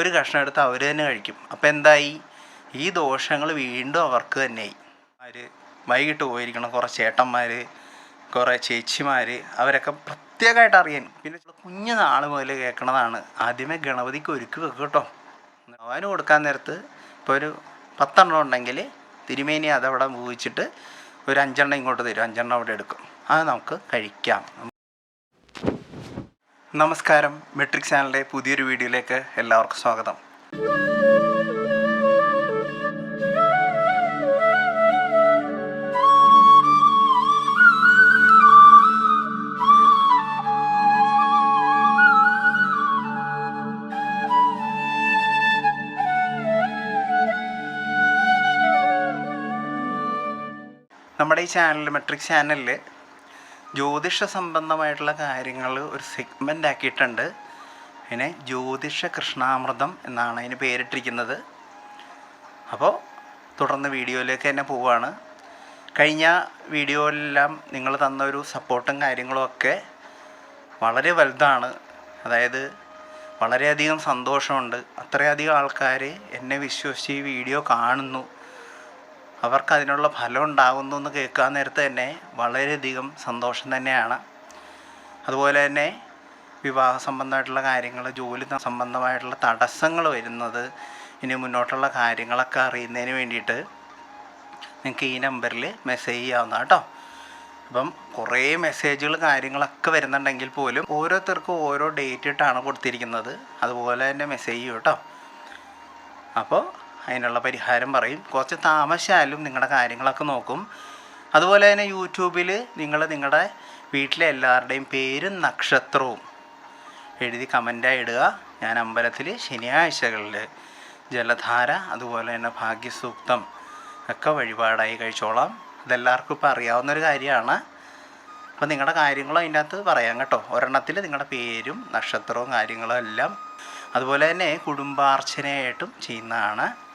ഒരു കഷ്ണം എടുത്ത് അവർ തന്നെ കഴിക്കും. അപ്പോൾ എന്തായി? ഈ ദോഷങ്ങൾ വീണ്ടും അവർക്ക് തന്നെയായി. അവർ വൈകിട്ട് പോയിരിക്കണം. കുറേ ചേട്ടന്മാർ കുറേ ചേച്ചിമാർ അവരൊക്കെ പ്രത്യേകമായിട്ട് അറിയാൻ. പിന്നെ കുഞ്ഞു നാൾ മുതൽ കേൾക്കണതാണ് ആദ്യമേ ഗണപതിക്ക് ഒരുക്കി വെക്കും കേട്ടോ. അവന് കൊടുക്കാൻ നേരത്ത് ഇപ്പോൾ ഒരു പത്തെണ്ണം ഉണ്ടെങ്കിൽ തിരുമേനി അതവിടെ പൂവിച്ചിട്ട് ഒരു അഞ്ചെണ്ണം ഇങ്ങോട്ട് തരും. അഞ്ചെണ്ണം അവിടെ എടുക്കും. അത് നമുക്ക് കഴിക്കാം. നമസ്കാരം. മെട്രിക് ചാനലിലെ പുതിയൊരു വീഡിയോയിലേക്ക് എല്ലാവർക്കും സ്വാഗതം. നമ്മുടെ ഈ ചാനലിൽ മെട്രിക് ചാനലിൽ ജ്യോതിഷ സംബന്ധമായിട്ടുള്ള കാര്യങ്ങൾ ഒരു സെഗ്മെന്റ് ആക്കിയിട്ടുണ്ട്. അതിനെ ജ്യോതിഷ കൃഷ്ണാമൃതം എന്നാണ് അതിന് പേരിട്ടിരിക്കുന്നത്. അപ്പോൾ തുടർന്ന് വീഡിയോയിലേക്ക് തന്നെ പോവുകയാണ് കഴിഞ്ഞ വീഡിയോയിലെല്ലാം നിങ്ങൾ തന്ന ഒരു സപ്പോർട്ടും കാര്യങ്ങളുമൊക്കെ വളരെ വലുതാണ്. അതായത് വളരെയധികം സന്തോഷമുണ്ട്. അത്രയധികം ആൾക്കാർ എന്നെ വിശ്വസിച്ച് ഈ വീഡിയോ കാണുന്നു. അവർക്ക് അതിനുള്ള ഫലം ഉണ്ടാകുന്നു എന്ന് കേൾക്കാൻ നേരത്തെ തന്നെ വളരെയധികം സന്തോഷം തന്നെയാണ്. അതുപോലെ തന്നെ വിവാഹ സംബന്ധമായിട്ടുള്ള കാര്യങ്ങൾ ജോലി സംബന്ധമായിട്ടുള്ള തടസ്സങ്ങൾ വരുന്നത് ഇനി മുന്നോട്ടുള്ള കാര്യങ്ങളൊക്കെ അറിയുന്നതിന് വേണ്ടിയിട്ട് നിങ്ങൾക്ക് ഈ നമ്പറിൽ മെസ്സേജ് ചെയ്യാവുന്ന കേട്ടോ. അപ്പം കുറേ മെസ്സേജുകൾ കാര്യങ്ങളൊക്കെ വരുന്നുണ്ടെങ്കിൽ പോലും ഓരോരുത്തർക്കും ഓരോ ഡേറ്റ് ഇട്ടാണ് കൊടുത്തിരിക്കുന്നത്. അതുപോലെ തന്നെ മെസ്സേജ് ചെയ്യും കേട്ടോ. അപ്പോൾ അതിനുള്ള പരിഹാരം പറയും. കുറച്ച് താമസിച്ചാലും നിങ്ങളുടെ കാര്യങ്ങളൊക്കെ നോക്കും. അതുപോലെ തന്നെ യൂട്യൂബിൽ നിങ്ങൾ നിങ്ങളുടെ വീട്ടിലെ എല്ലാവരുടെയും പേരും നക്ഷത്രവും എഴുതി കമന്റായി ഇടുക. ഞാൻ അമ്പലത്തിൽ ശനിയാഴ്ചകളിൽ ജലധാര അതുപോലെ തന്നെ ഭാഗ്യസൂക്തം ഒക്കെ വഴിപാടായി കഴിച്ചോളാം. ഇതെല്ലാവർക്കും ഇപ്പോൾ അറിയാവുന്നൊരു കാര്യമാണ്. അപ്പോൾ നിങ്ങളുടെ കാര്യങ്ങളും അതിന്റെ അകത്ത് പറയാം കേട്ടോ. ഒരെണ്ണത്തിൽ നിങ്ങളുടെ പേരും നക്ഷത്രവും കാര്യങ്ങളും എല്ലാം. അതുപോലെ തന്നെ കുടുംബാർച്ചനയായിട്ടും ചെയ്യുന്നതാണ്.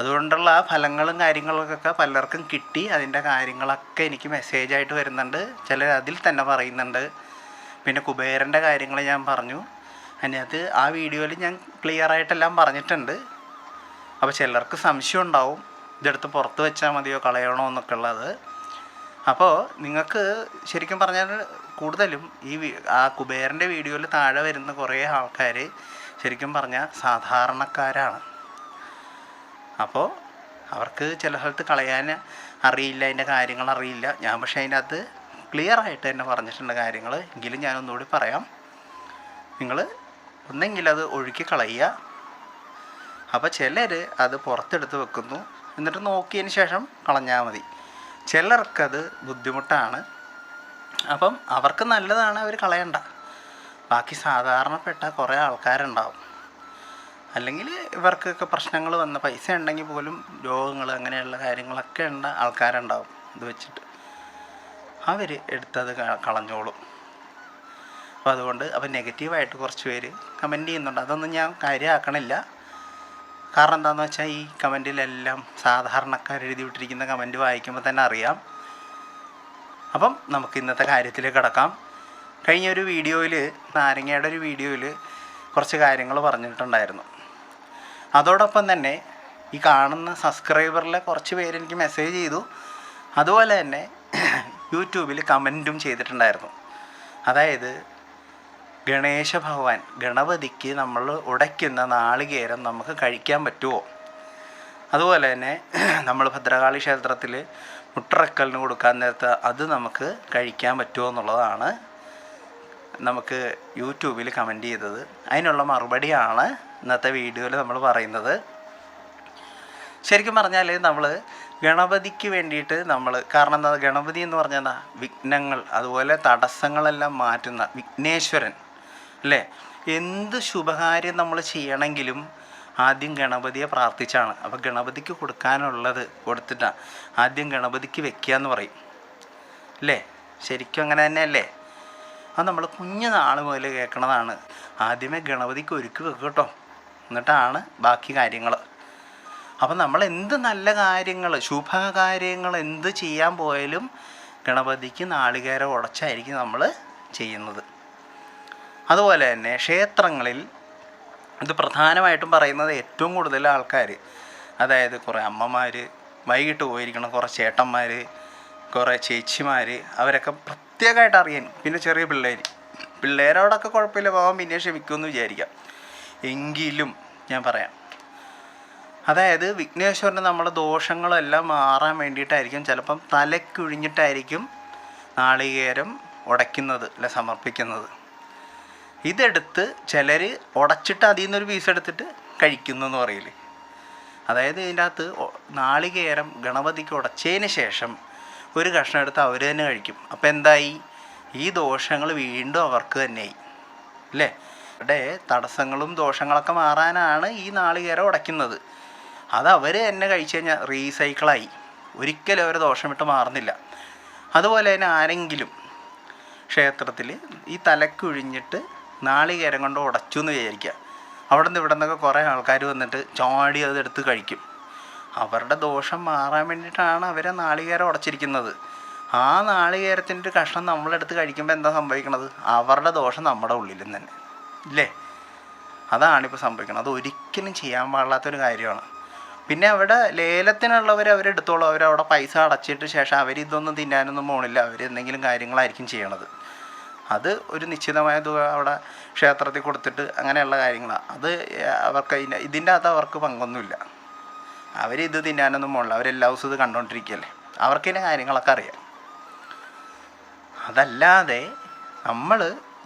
അതുകൊണ്ടുള്ള ആ ഫലങ്ങളും കാര്യങ്ങളൊക്കെ പലർക്കും കിട്ടി. അതിന്റെ കാര്യങ്ങളൊക്കെ എനിക്ക് മെസ്സേജ് ആയിട്ട് വരുന്നുണ്ട്. ചിലർ അതിൽ തന്നെ പറയുന്നുണ്ട്. പിന്നെ കുബേരന്റെ കാര്യങ്ങൾ ഞാൻ പറഞ്ഞു. അതിനകത്ത് ആ വീഡിയോയിൽ ഞാൻ ക്ലിയർ ആയിട്ടെല്ലാം പറഞ്ഞിട്ടുണ്ട്. അപ്പോൾ ചിലർക്ക് സംശയം ഉണ്ടാവും. ഇതെടുത്ത് പുറത്ത് വെച്ചാൽ മതിയോ കളയണോ എന്നൊക്കെ ഉള്ളത്. അപ്പോൾ നിങ്ങൾക്ക് ശരിക്കും പറഞ്ഞാൽ കൂടുതലും ഈ ആ കുബേരന്റെ വീഡിയോയിൽ താഴെ വരുന്ന കുറേ ആൾക്കാർ ശരിക്കും പറഞ്ഞാൽ സാധാരണക്കാരാണ്. അപ്പോൾ അവർക്ക് ചില സ്ഥലത്ത് കളയാൻ അറിയില്ല അതിന്റെ കാര്യങ്ങൾ അറിയില്ല. ഞാൻ പക്ഷേ അതിനകത്ത് ക്ലിയർ ആയിട്ട് തന്നെ പറഞ്ഞിട്ടുണ്ട് കാര്യങ്ങൾ. എങ്കിലും ഞാനൊന്നുകൂടി പറയാം. നിങ്ങൾ ഒന്നെങ്കിലത് ഒഴുക്കി കളയുക. അപ്പോൾ ചിലർ അത് പുറത്തെടുത്ത് വെക്കുന്നു. എന്നിട്ട് നോക്കിയതിന് ശേഷം കളഞ്ഞാൽ മതി. ചിലർക്കത് ബുദ്ധിമുട്ടാണ്. അപ്പം അവർക്ക് നല്ലതാണ് അവർ കളയണ്ട. ബാക്കി സാധാരണപ്പെട്ട കുറേ ആൾക്കാരുണ്ടാവും. അല്ലെങ്കിൽ ഇവർക്കൊക്കെ പ്രശ്നങ്ങൾ വന്ന പൈസ ഉണ്ടെങ്കിൽ പോലും രോഗങ്ങൾ അങ്ങനെയുള്ള കാര്യങ്ങളൊക്കെ ഉണ്ട ആൾക്കാരുണ്ടാവും. ഇത് വെച്ചിട്ട് അവർ എടുത്തത് കളഞ്ഞോളും. അപ്പോൾ അതുകൊണ്ട് അപ്പോൾ നെഗറ്റീവായിട്ട് കുറച്ച് പേര് കമന്റ് ചെയ്യുന്നുണ്ട്. അതൊന്നും ഞാൻ കാര്യമാക്കണില്ല. കാരണം എന്താണെന്ന് വെച്ചാൽ ഈ കമന്റിലെല്ലാം സാധാരണക്കാർ എഴുതി വിട്ടിരിക്കുന്ന കമന്റ് വായിക്കുമ്പോൾ തന്നെ അറിയാം. അപ്പം നമുക്ക് ഇന്നത്തെ കാര്യത്തിലേക്ക് കിടക്കാം. കഴിഞ്ഞ ഒരു വീഡിയോയിൽ നാരങ്ങയുടെ ഒരു വീഡിയോയിൽ കുറച്ച് കാര്യങ്ങൾ പറഞ്ഞിട്ടുണ്ടായിരുന്നു. അതോടൊപ്പം തന്നെ ഈ കാണുന്ന സബ്സ്ക്രൈബറിലെ കുറച്ച് പേര് എനിക്ക് മെസ്സേജ് ചെയ്തു. അതുപോലെ തന്നെ യൂട്യൂബിൽ കമന്റും ചെയ്തിട്ടുണ്ടായിരുന്നു. അതായത് ഗണേശ ഭഗവാൻ ഗണപതിക്ക് നമ്മൾ ഉടയ്ക്കുന്ന നാളികേരം നമുക്ക് കഴിക്കാൻ പറ്റുമോ അതുപോലെ തന്നെ നമ്മൾ ഭദ്രകാളി ക്ഷേത്രത്തിൽ മുട്ടറക്കലിന് കൊടുക്കാൻ നേരത്ത് അത് നമുക്ക് കഴിക്കാൻ പറ്റുമോ എന്നുള്ളതാണ് നമുക്ക് യൂട്യൂബിൽ കമന്റ് ചെയ്തത്. അതിനുള്ള മറുപടിയാണ് ഇന്നത്തെ വീഡിയോയിൽ നമ്മൾ പറയുന്നത് ശരിക്കും പറഞ്ഞാൽ നമ്മൾ ഗണപതിക്ക് വേണ്ടിയിട്ട് നമ്മൾ കാരണം എന്താ ഗണപതി എന്ന് പറഞ്ഞാൽ വിഘ്നങ്ങൾ അതുപോലെ തടസ്സങ്ങളെല്ലാം മാറ്റുന്ന വിഘ്നേശ്വരൻ അല്ലേ? എന്ത് ശുഭകാര്യം നമ്മൾ ചെയ്യണമെങ്കിലും ആദ്യം ഗണപതിയെ പ്രാർത്ഥിച്ചാണ്. അപ്പോൾ ഗണപതിക്ക് കൊടുക്കാനുള്ളത് കൊടുത്തിട്ടാണ് ആദ്യം ഗണപതിക്ക് വെക്കുക എന്ന് പറയും അല്ലേ? ശരിക്കും അങ്ങനെ തന്നെയല്ലേ? അത് നമ്മൾ കുഞ്ഞു നാൾ മുതൽ കേൾക്കണതാണ്. ആദ്യമേ ഗണപതിക്ക് ഒരുക്കി വെക്കട്ടോ കേട്ടോ. എന്നിട്ടാണ് ബാക്കി കാര്യങ്ങൾ അപ്പം നമ്മൾ എന്ത് നല്ല കാര്യങ്ങൾ ശുഭകാര്യങ്ങൾ എന്ത് ചെയ്യാൻ പോയാലും ഗണപതിക്ക് നാളികേരം ഉടച്ചായിരിക്കും നമ്മൾ ചെയ്യുന്നത്. അതുപോലെ തന്നെ ക്ഷേത്രങ്ങളിൽ ഇത് പ്രധാനമായിട്ടും പറയുന്നത് ഏറ്റവും കൂടുതൽ ആൾക്കാർ അതായത് കുറേ അമ്മമാർ വൈകിട്ട് പോയിരിക്കണം കുറേ ചേട്ടന്മാർ കുറേ ചേച്ചിമാർ അവരൊക്കെ പ്രത്യേകമായിട്ട് അറിയാൻ. പിന്നെ ചെറിയ പിള്ളേർ പിള്ളേരോടൊക്കെ കുഴപ്പമില്ല പോകാൻ പിന്നെ ക്ഷമിക്കുമെന്ന് വിചാരിക്കാം. എങ്കിലും ഞാൻ പറയാം. അതായത് വിഘ്നേശ്വരന് നമ്മുടെ ദോഷങ്ങളെല്ലാം മാറാൻ വേണ്ടിയിട്ടായിരിക്കും ചിലപ്പം തലക്കുഴിഞ്ഞിട്ടായിരിക്കും നാളികേരം ഉടയ്ക്കുന്നത് അല്ലെ സമർപ്പിക്കുന്നത്. ഇതെടുത്ത് ചിലർ ഉടച്ചിട്ട് അതിൽ നിന്നൊരു പീസ് എടുത്തിട്ട് കഴിക്കുന്നു എന്ന് പറയില്ലേ? അതായത് ഇതിന്റെ അകത്ത് നാളികേരം ഗണപതിക്ക് ഉടച്ചതിന് ശേഷം ഒരു കഷ്ണം എടുത്ത് അവർ തന്നെ കഴിക്കും. അപ്പോൾ എന്തായി? ഈ ദോഷങ്ങൾ വീണ്ടും അവർക്ക് തന്നെയായി. അല്ലേ? ഇവിടെ തടസ്സങ്ങളും ദോഷങ്ങളൊക്കെ മാറാനാണ് ഈ നാളികേരം ഉടയ്ക്കുന്നത്. അത് അവർ തന്നെ കഴിച്ചു കഴിഞ്ഞാൽ റീസൈക്കിളായി. ഒരിക്കലും അവർ ദോഷം വിട്ട് മാറുന്നില്ല. അതുപോലെ തന്നെ ആരെങ്കിലും ക്ഷേത്രത്തിൽ ഈ തലക്കുഴിഞ്ഞിട്ട് നാളികേരം കൊണ്ട് ഉടച്ചു എന്ന് വിചാരിക്കുക അവിടെ നിന്ന് ഇവിടെ നിന്നൊക്കെ കുറേ ആൾക്കാർ വന്നിട്ട് ചാടി അതെടുത്ത് കഴിക്കും. അവരുടെ ദോഷം മാറാൻ വേണ്ടിയിട്ടാണ് അവരെ നാളികേരം ഉടച്ചിരിക്കുന്നത്. ആ നാളികേരത്തിന്റെ ഒരു കഷ്ണം നമ്മളെടുത്ത് കഴിക്കുമ്പോൾ എന്താ സംഭവിക്കണത്? അവരുടെ ദോഷം നമ്മുടെ ഉള്ളിലും തന്നെ. ഇല്ലേ? അതാണിപ്പോൾ സംഭവിക്കുന്നത് അത് ഒരിക്കലും ചെയ്യാൻ പാടില്ലാത്തൊരു കാര്യമാണ്. പിന്നെ അവിടെ ലേലത്തിനുള്ളവർ അവരെടുത്തോളൂ അവരവിടെ പൈസ അടച്ചിട്ട് ശേഷം അവരിതൊന്നും തിന്നാനൊന്നും പോകണില്ല അവർ എന്തെങ്കിലും കാര്യങ്ങളായിരിക്കും ചെയ്യണത്. അത് ഒരു നിശ്ചിതമായ തുക അവിടെ ക്ഷേത്രത്തിൽ കൊടുത്തിട്ട് അങ്ങനെയുള്ള കാര്യങ്ങളാണ് അത് അവർക്ക് അതിന്റെ ഇതിന്റെ അകത്ത് അവർക്ക് പങ്കൊന്നുമില്ല. അവരിത് തിന്നാനൊന്നും പോകണില്ല അവരെല്ലാ ദിവസവും ഇത് കണ്ടുകൊണ്ടിരിക്കുകയല്ലേ അവർക്കിതിന്റെ കാര്യങ്ങളൊക്കെ അറിയാം. അതല്ലാതെ നമ്മൾ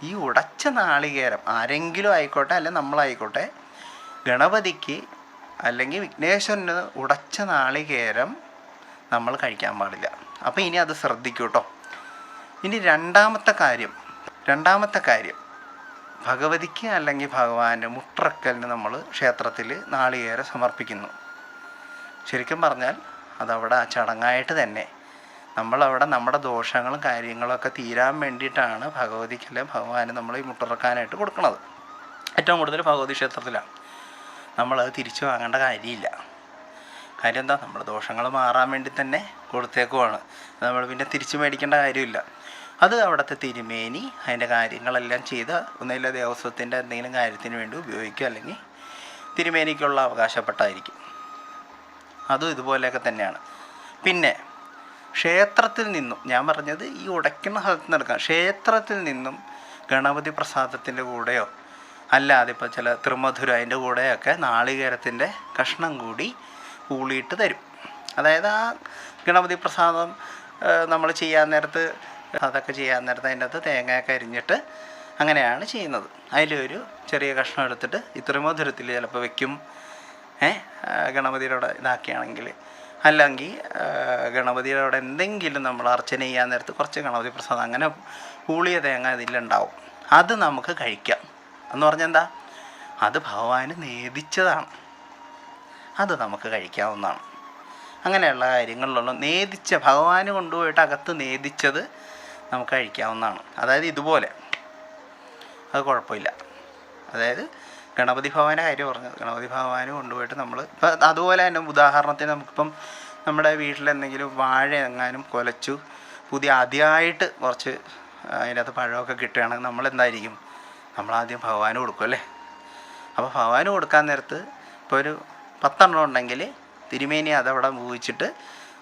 ഈ ഉടച്ച നാളികേരം ആരെങ്കിലും ആയിക്കോട്ടെ അല്ലെങ്കിൽ നമ്മളായിക്കോട്ടെ ഗണപതിക്ക് അല്ലെങ്കിൽ വിഘ്നേശ്വരന് ഉടച്ച നാളികേരം നമ്മൾ കഴിക്കാൻ പാടില്ല. അപ്പോൾ ഇനി അത് ശ്രദ്ധിക്കൂ കേട്ടോ ഇനി രണ്ടാമത്തെ കാര്യം രണ്ടാമത്തെ കാര്യം ഭഗവതിക്ക് അല്ലെങ്കിൽ ഭഗവാന് മുട്ടറക്കലിന് നമ്മൾ ക്ഷേത്രത്തിൽ നാളികേരം സമർപ്പിക്കുന്നു. ശരിക്കും പറഞ്ഞാൽ അതവിടെ ആ ചടങ്ങായിട്ട് തന്നെ നമ്മളവിടെ നമ്മുടെ ദോഷങ്ങളും കാര്യങ്ങളൊക്കെ തീരാൻ വേണ്ടിയിട്ടാണ് ഭഗവതിക്ക് അല്ലെങ്കിൽ ഭഗവാന് നമ്മൾ ഈ മുട്ടിറക്കാനായിട്ട് കൊടുക്കുന്നത് ഏറ്റവും കൂടുതൽ ഭഗവതി ക്ഷേത്രത്തിലാണ്. നമ്മളത് തിരിച്ചു വാങ്ങേണ്ട കാര്യമില്ല. കാര്യം എന്താ? നമ്മുടെ ദോഷങ്ങൾ മാറാൻ വേണ്ടി തന്നെ കൊടുത്തേക്കുവാണ്. നമ്മൾ പിന്നെ തിരിച്ചു മേടിക്കേണ്ട കാര്യമില്ല. അത് അവിടുത്തെ തിരുമേനി അതിന്റെ കാര്യങ്ങളെല്ലാം ചെയ്ത് ഒന്നുമില്ല ദേവസ്വത്തിന്റെ എന്തെങ്കിലും കാര്യത്തിന് വേണ്ടി ഉപയോഗിക്കുക അല്ലെങ്കിൽ തിരുമേനിക്കുള്ള അവകാശപ്പെട്ടായിരിക്കും. അതും ഇതുപോലെയൊക്കെ തന്നെയാണ്. പിന്നെ ക്ഷേത്രത്തിൽ നിന്നും ഞാൻ പറഞ്ഞത് ഈ ഉടയ്ക്കുന്ന സ്ഥലത്ത് നിന്ന് എടുക്കാം. ക്ഷേത്രത്തിൽ നിന്നും ഗണപതി പ്രസാദത്തിന്റെ കൂടെയോ അല്ലാതെ ഇപ്പോൾ ചില ത്രിമധുര അതിന്റെ കൂടെയൊക്കെ നാളികേരത്തിന്റെ കഷ്ണം കൂടി ഊളിയിട്ട് തരും. അതായത് ആ ഗണപതി പ്രസാദം നമ്മൾ ചെയ്യാൻ നേരത്ത് അതൊക്കെ ചെയ്യാൻ നേരത്ത് അതിന്റെ അകത്ത് തേങ്ങയൊക്കെ അരിഞ്ഞിട്ട് അങ്ങനെയാണ് ചെയ്യുന്നത്. അതിലൊരു ചെറിയ കഷ്ണം എടുത്തിട്ട് ഈ ത്രിമധുരത്തിൽ ചിലപ്പോൾ വെക്കും. ഗണപതിയുടെ അവിടെ ഇതാക്കുകയാണെങ്കിൽ അല്ലെങ്കിൽ ഗണപതിയുടെ അവിടെ എന്തെങ്കിലും നമ്മൾ അർച്ചന ചെയ്യാൻ നേരത്ത് കുറച്ച് ഗണപതി പ്രസാദം അങ്ങനെ പൂളിയ തേങ്ങ ഇതിലുണ്ടാവും. അത് നമുക്ക് കഴിക്കാം. എന്ന് പറഞ്ഞാൽ എന്താ? അത് ഭഗവാന് നേദിച്ചതാണ്. അത് നമുക്ക് കഴിക്കാവുന്നതാണ്. അങ്ങനെയുള്ള കാര്യങ്ങളിലുള്ള നേദിച്ച ഭഗവാന് കൊണ്ടുപോയിട്ട് അകത്ത് നേദിച്ചത് നമുക്ക് കഴിക്കാവുന്നതാണ്. അതായത് ഇതുപോലെ. അത് കുഴപ്പമില്ല. അതായത് ഗണപതി ഭവന്റെ കാര്യം പറഞ്ഞത് ഗണപതി ഭവാന് കൊണ്ടുപോയിട്ട് നമ്മൾ ഇപ്പം അതുപോലെ തന്നെ ഉദാഹരണത്തിന് നമുക്കിപ്പം നമ്മുടെ വീട്ടിലെന്തെങ്കിലും വാഴ എങ്ങാനും കൊലച്ചു പുതിയ ആദ്യമായിട്ട് കുറച്ച് അതിനകത്ത് പഴമൊക്കെ കിട്ടുകയാണെങ്കിൽ നമ്മൾ എന്തായിരിക്കും നമ്മൾ ആദ്യം ഭഗവാന് കൊടുക്കും അല്ലേ? അപ്പോൾ ഭഗവാന് കൊടുക്കാൻ നേരത്ത് ഇപ്പോൾ ഒരു പത്തെണ്ണം ഉണ്ടെങ്കിൽ തിരുമേനി അതവിടെ മൂവിച്ചിട്ട്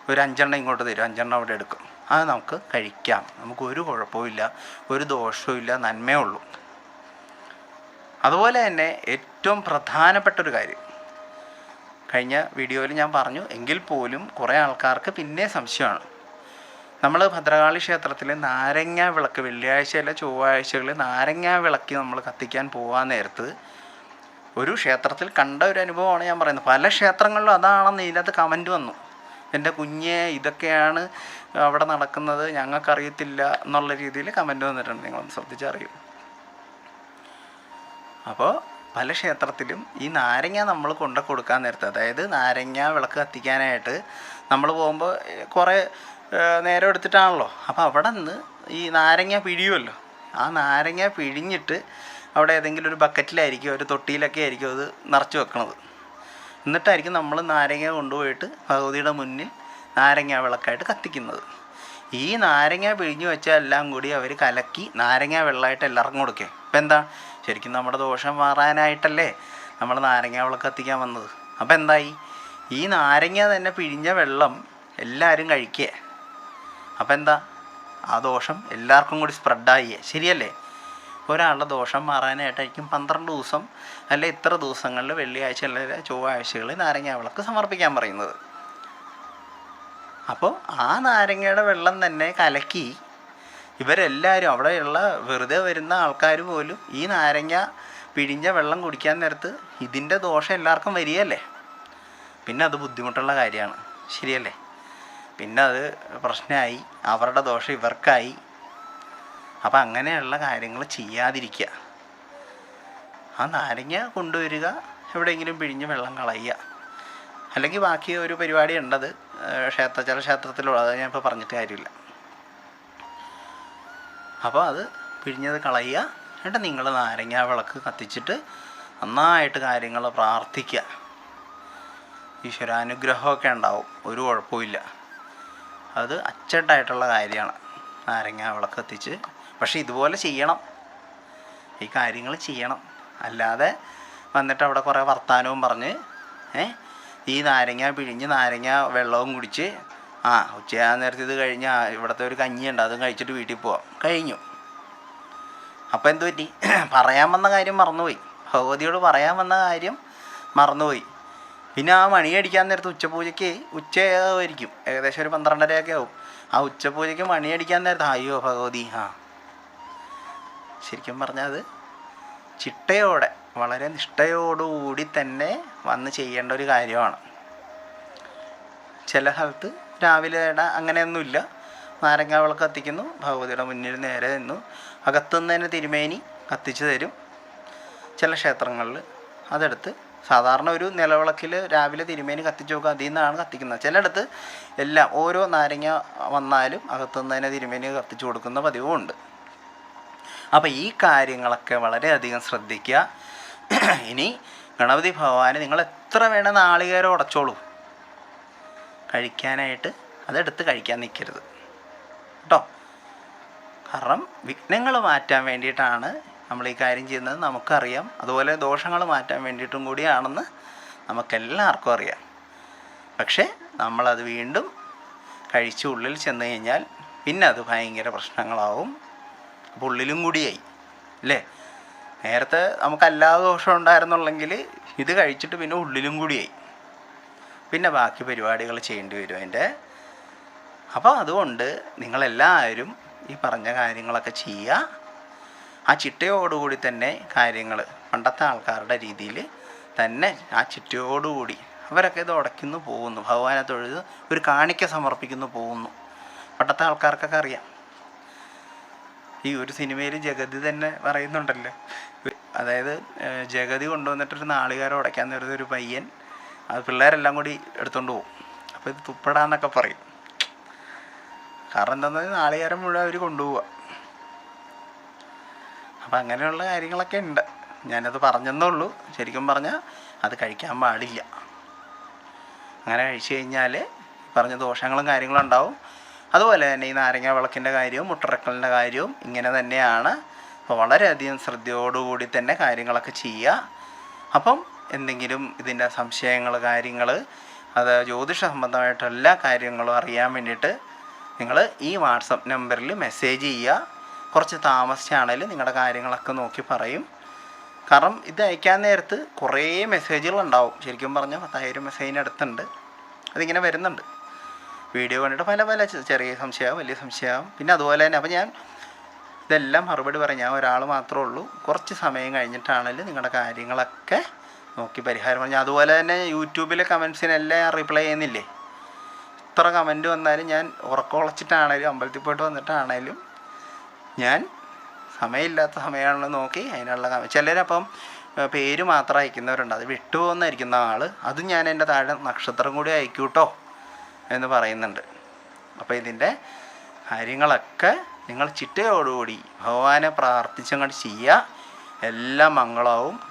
ഒരു അഞ്ചെണ്ണം ഇങ്ങോട്ട് തരും. അഞ്ചെണ്ണം അവിടെ എടുക്കും. അത് നമുക്ക് കഴിക്കാം. നമുക്ക് ഒരു കുഴപ്പമില്ല ഒരു ദോഷവും ഇല്ല. നന്മയേ ഉള്ളൂ. അതുപോലെ തന്നെ ഏറ്റവും പ്രധാനപ്പെട്ട ഒരു കാര്യം. കഴിഞ്ഞ വീഡിയോയിൽ ഞാൻ പറഞ്ഞു എങ്കിൽ പോലും കുറേ ആൾക്കാർക്ക് പിന്നെ സംശയമാണ്. നമ്മൾ ഭദ്രകാളി ക്ഷേത്രത്തിൽ നാരങ്ങ വിളക്ക് വെള്ളിയാഴ്ചയിലെ ചൊവ്വാഴ്ചകളിൽ നാരങ്ങ വിളക്ക് നമ്മൾ കത്തിക്കാൻ പോകാൻ നേരത്ത് ഒരു ക്ഷേത്രത്തിൽ കണ്ട ഒരു അനുഭവമാണ് ഞാൻ പറയുന്നത്. പല ക്ഷേത്രങ്ങളിലും അതാണെന്ന് ഇതിനകത്ത് കമന്റ് വന്നു. എന്റെ കുഞ്ഞെ ഇതൊക്കെയാണ് അവിടെ നടക്കുന്നത് ഞങ്ങൾക്കറിയത്തില്ല എന്നുള്ള രീതിയിൽ കമന്റ് വന്നിട്ടുണ്ട്. നിങ്ങളൊന്ന് ശ്രദ്ധിച്ചറിയൂ. അപ്പോൾ പല ക്ഷേത്രത്തിലും ഈ നാരങ്ങ നമ്മൾ കൊണ്ട് കൊടുക്കാൻ നേരത്തെ അതായത് നാരങ്ങ വിളക്ക് കത്തിക്കാനായിട്ട് നമ്മൾ പോകുമ്പോൾ കുറേ നേരം എടുത്തിട്ടാണല്ലോ. അപ്പോൾ അവിടെ നിന്ന് ഈ നാരങ്ങ പിഴിയുമല്ലോ ആ നാരങ്ങ പിഴിഞ്ഞിട്ട് അവിടെ ഏതെങ്കിലും ഒരു ബക്കറ്റിലായിരിക്കും ഒരു തൊട്ടിയിലൊക്കെ ആയിരിക്കും അത് നിറച്ച് വെക്കണത്. എന്നിട്ടായിരിക്കും നമ്മൾ നാരങ്ങ കൊണ്ടുപോയിട്ട് ഭഗവതിയുടെ മുന്നിൽ നാരങ്ങ വിളക്കായിട്ട് കത്തിക്കുന്നത്. ഈ നാരങ്ങ പിഴിഞ്ഞു വെച്ചാൽ എല്ലാം കൂടി അവർ കലക്കി നാരങ്ങ വെള്ളമായിട്ട് എല്ലാവർക്കും കൊടുക്കുക ഇപ്പം എന്താ? ശരിക്കും നമ്മുടെ ദോഷം മാറാനായിട്ടല്ലേ നമ്മൾ നാരങ്ങ വിളക്ക് കത്തിക്കാൻ വന്നത്? അപ്പോൾ എന്തായി? ഈ നാരങ്ങ തന്നെ പിഴിഞ്ഞ വെള്ളം എല്ലാവരും കഴിക്കുക അപ്പോൾ എന്താ? ആ ദോഷം എല്ലാവർക്കും കൂടി സ്പ്രെഡായി ശരിയല്ലേ? ഒരാളുടെ ദോഷം മാറാനായിട്ടായിരിക്കും പന്ത്രണ്ട് ദിവസം അല്ലെ ഇത്ര ദിവസങ്ങളിൽ വെള്ളിയാഴ്ച അല്ലെങ്കിൽ ചൊവ്വാഴ്ചകളിൽ നാരങ്ങ വിളക്ക് സമർപ്പിക്കാൻ പറയുന്നത്. അപ്പോൾ ആ നാരങ്ങയുടെ വെള്ളം തന്നെ കലക്കി ഇവരെല്ലാവരും അവിടെയുള്ള വെറുതെ വരുന്ന ആൾക്കാർ പോലും ഈ നാരങ്ങ പിഴിഞ്ഞ വെള്ളം കുടിക്കാൻ നേരത്ത് ഇതിന്റെ ദോഷം എല്ലാവർക്കും വരികയല്ലേ? പിന്നെ അത് ബുദ്ധിമുട്ടുള്ള കാര്യമാണ്. ശരിയല്ലേ? പിന്നെ അത് പ്രശ്നമായി അവരുടെ ദോഷം ഇവർക്കായി. അപ്പം അങ്ങനെയുള്ള കാര്യങ്ങൾ ചെയ്യാതിരിക്കുക. ആ നാരങ്ങ കൊണ്ടുവരിക എവിടെയെങ്കിലും പിഴിഞ്ഞ് വെള്ളം കളയുക. അല്ലെങ്കിൽ ബാക്കി ഒരു പരിപാടി ഉണ്ടത് ക്ഷേത്ര ചില ക്ഷേത്രത്തിലുള്ള അത് ഞാൻ ഇപ്പോൾ പറഞ്ഞിട്ട് കാര്യമില്ല. അപ്പോൾ അത് പിഴിഞ്ഞത് കളയുക. എന്നിട്ട് നിങ്ങൾ നാരങ്ങ വിളക്ക് കത്തിച്ചിട്ട് നന്നായിട്ട് കാര്യങ്ങൾ പ്രാർത്ഥിക്കുക. ഈശ്വരാനുഗ്രഹമൊക്കെ ഉണ്ടാവും. ഒരു കുഴപ്പമില്ല അത് അച്ചട്ടായിട്ടുള്ള കാര്യമാണ്. നാരങ്ങ വിളക്ക് കത്തിച്ച്. പക്ഷെ ഇതുപോലെ ചെയ്യണം. ഈ കാര്യങ്ങൾ ചെയ്യണം. അല്ലാതെ വന്നിട്ട് അവിടെ കുറേ വർത്തമാനവും പറഞ്ഞ് ഏ ഈ നാരങ്ങ പിഴിഞ്ഞ് നാരങ്ങ വെള്ളവും കുടിച്ച് ആ ഉച്ചയാ നേരത്തെ ഇത് കഴിഞ്ഞാൽ ഇവിടുത്തെ ഒരു കഞ്ഞിയുണ്ട് അതും കഴിച്ചിട്ട് വീട്ടിൽ പോവാം. കഴിഞ്ഞു. അപ്പോൾ എന്തു പറ്റി? പറയാൻ വന്ന കാര്യം മറന്നുപോയി. ഭഗവതിയോട് പറയാൻ വന്ന കാര്യം മറന്നുപോയി. പിന്നെ ആ മണി അടിക്കാൻ നേരത്ത് ഉച്ചപൂജയ്ക്ക് ഉച്ചയാവുമായിരിക്കും ഏകദേശം ഒരു പന്ത്രണ്ടരയൊക്കെ ആവും. ആ ഉച്ചപൂജയ്ക്ക് മണി അടിക്കാൻ നേരത്ത് അയ്യോ ഭഗവതി ആ. ശരിക്കും പറഞ്ഞാൽ അത് ചിട്ടയോടെ വളരെ നിഷ്ഠയോടുകൂടി തന്നെ വന്ന് ചെയ്യേണ്ട ഒരു കാര്യമാണ്. ചില സ്ഥലത്ത് രാവിലെ ഇട അങ്ങനെയൊന്നുമില്ല. നാരങ്ങ വിളക്ക് കത്തിക്കുന്നു. ഭഗവതിയുടെ മുന്നിൽ നേരെ നിന്നു. അകത്തുനിന്ന് തന്നെ തിരുമേനി കത്തിച്ചു തരും. ചില ക്ഷേത്രങ്ങളിൽ അതെടുത്ത് സാധാരണ ഒരു നിലവിളക്കിൽ രാവിലെ തിരുമേനി കത്തിച്ചു നോക്കുക. അതിൽ നിന്നാണ് കത്തിക്കുന്നത്. ചിലയിടത്ത് എല്ലാം ഓരോ നാരങ്ങ വന്നാലും അകത്തുനിന്ന് തന്നെ തിരുമേനി കത്തിച്ചു കൊടുക്കുന്ന പതിവുമുണ്ട്. അപ്പോൾ ഈ കാര്യങ്ങളൊക്കെ വളരെയധികം ശ്രദ്ധിക്കുക. ഇനി ഗണപതി ഭഗവാന് നിങ്ങൾ എത്ര വേണേൽ നാളികേരം ഉടച്ചോളൂ. കഴിക്കാനായിട്ട് അതെടുത്ത് കഴിക്കാൻ നിൽക്കരുത്. കേട്ടോ? കാരണം വിഘ്നങ്ങൾ മാറ്റാൻ വേണ്ടിയിട്ടാണ് നമ്മൾ ഈ കാര്യം ചെയ്യുന്നത്. നമുക്കറിയാം. അതുപോലെ ദോഷങ്ങൾ മാറ്റാൻ വേണ്ടിയിട്ടും കൂടിയാണെന്ന് നമുക്കെല്ലാവർക്കും അറിയാം. പക്ഷേ നമ്മളത് വീണ്ടും കഴിച്ച് ഉള്ളിൽ ചെന്ന് കഴിഞ്ഞാൽ പിന്നെ അത് ഭയങ്കര പ്രശ്നങ്ങളാവും. അപ്പോൾ ഉള്ളിലും കൂടിയായി അല്ലേ? നേരത്തെ നമുക്കല്ലാതെ ദോഷം ഉണ്ടായിരുന്നുള്ളെങ്കിൽ ഇത് കഴിച്ചിട്ട് പിന്നെ ഉള്ളിലും കൂടിയായി. പിന്നെ ബാക്കി പരിപാടികൾ ചെയ്യേണ്ടി വരും അതിന്റെ. അപ്പോൾ അതുകൊണ്ട് നിങ്ങളെല്ലാവരും ഈ പറഞ്ഞ കാര്യങ്ങളൊക്കെ ചെയ്യുക. ആ ചിട്ടയോടുകൂടി തന്നെ കാര്യങ്ങൾ പണ്ടത്തെ ആൾക്കാരുടെ രീതിയിൽ തന്നെ ആ ചിട്ടയോടുകൂടി അവരൊക്കെ ഇത് ഉടയ്ക്കുന്നു പോകുന്നു. ഭഗവാനെ തൊഴുത് ഒരു കാണിക്ക സമർപ്പിക്കുന്നു പോകുന്നു. പണ്ടത്തെ ആൾക്കാർക്കൊക്കെ അറിയാം. ഈ ഒരു സിനിമയിൽ ജഗതി തന്നെ പറയുന്നുണ്ടല്ലോ. അതായത് ജഗതി കൊണ്ടുവന്നിട്ടൊരു നാളികാരം ഉടയ്ക്കാൻ നേരത്തെ ഒരു പയ്യൻ അത് പിള്ളേരെല്ലാം കൂടി എടുത്തുകൊണ്ട് പോകും അപ്പോൾ ഇത് തുപ്പടാന്നൊക്കെ പറയും. കാരണം എന്താണെന്ന് വെച്ചാൽ നാളികാരം മുഴുവൻ അവർ കൊണ്ടുപോവുക അപ്പം അങ്ങനെയുള്ള കാര്യങ്ങളൊക്കെ ഉണ്ട്. ഞാനത് പറഞ്ഞെന്നേ ഉള്ളൂ. ശരിക്കും പറഞ്ഞാൽ അത് കഴിക്കാൻ പാടില്ല. അങ്ങനെ കഴിച്ചു കഴിഞ്ഞാൽ പറഞ്ഞ ദോഷങ്ങളും കാര്യങ്ങളും ഉണ്ടാവും. അതുപോലെ തന്നെ ഈ നാരങ്ങ വിളക്കിന്റെ കാര്യവും മുട്ടറക്കലിന്റെ കാര്യവും ഇങ്ങനെ തന്നെയാണ്. വളരെയധികം ശ്രദ്ധയോടുകൂടി തന്നെ കാര്യങ്ങളൊക്കെ ചെയ്യുക അപ്പം എന്തെങ്കിലും ഇതിന്റെ സംശയങ്ങൾ കാര്യങ്ങൾ അത് ജ്യോതിഷ സംബന്ധമായിട്ട് എല്ലാ കാര്യങ്ങളും അറിയാൻ വേണ്ടിയിട്ട് നിങ്ങൾ ഈ വാട്സപ്പ് നമ്പറിൽ മെസ്സേജ് ചെയ്യുക. കുറച്ച് താമസിച്ചാണെങ്കിലും നിങ്ങളുടെ കാര്യങ്ങളൊക്കെ നോക്കി പറയും. കാരണം ഇത് അയക്കാൻ നേരത്ത് കുറേ മെസ്സേജുകൾ ഉണ്ടാവും. ശരിക്കും പറഞ്ഞാൽ പത്തായിരം മെസ്സേജിന് അടുത്തുണ്ട്. അതിങ്ങനെ വരുന്നുണ്ട്. വീഡിയോ കണ്ടിട്ട് പല പല ചെറിയ സംശയമാവും വലിയ സംശയമാവും പിന്നെ അതുപോലെ തന്നെ അപ്പോൾ ഞാൻ ഇതെല്ലാം മറുപടി ഞാൻ ഒരാൾ മാത്രമേ ഉള്ളൂ. കുറച്ച് സമയം കഴിഞ്ഞിട്ടാണെങ്കിലും നിങ്ങളുടെ കാര്യങ്ങളൊക്കെ നോക്കി പരിഹാരം പറഞ്ഞു. അതുപോലെ തന്നെ യൂട്യൂബിലെ കമൻസിനെല്ലാം ഞാൻ റിപ്ലൈ ചെയ്യുന്നില്ലേ? ഇത്ര കമന്റ് വന്നാലും ഞാൻ ഉറക്കമുളച്ചിട്ടാണേലും അമ്പലത്തിൽ പോയിട്ട് വന്നിട്ടാണേലും ഞാൻ സമയമില്ലാത്ത സമയമാണല്ലോ നോക്കി അതിനുള്ള കമ- ചിലരപ്പം പേര് മാത്രം അയക്കുന്നവരുണ്ട്. അത് വിട്ടുപോകുന്നായിരിക്കുന്ന ആൾ അത് ഞാൻ എന്റെ താഴെ നക്ഷത്രം കൂടി അയക്കൂട്ടോ എന്ന് പറയുന്നുണ്ട്. അപ്പോൾ ഇതിന്റെ കാര്യങ്ങളൊക്കെ നിങ്ങൾ ചിട്ടയോടുകൂടി ഭഗവാനെ പ്രാർത്ഥിച്ചങ്ങോട്ട് ചെയ്യുക എല്ലാം മംഗളവും.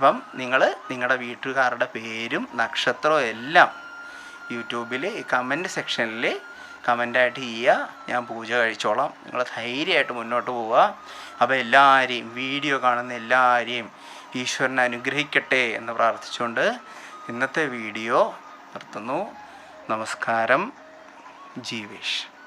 അപ്പം നിങ്ങൾ നിങ്ങളുടെ വീട്ടുകാരുടെ പേരും നക്ഷത്രവും എല്ലാം യൂട്യൂബിൽ കമന്റ് സെക്ഷനിൽ കമന്റായിട്ട് ചെയ്യുക ഞാൻ പൂജ കഴിച്ചോളാം. നിങ്ങൾ ധൈര്യമായിട്ട് മുന്നോട്ട് പോവുക അപ്പോൾ എല്ലാവരെയും വീഡിയോ കാണുന്ന എല്ലാവരെയും ഈശ്വരനെ അനുഗ്രഹിക്കട്ടെ എന്ന് പ്രാർത്ഥിച്ചുകൊണ്ട് ഇന്നത്തെ വീഡിയോ നിർത്തുന്നു. നമസ്കാരം. ജീവേഷ്.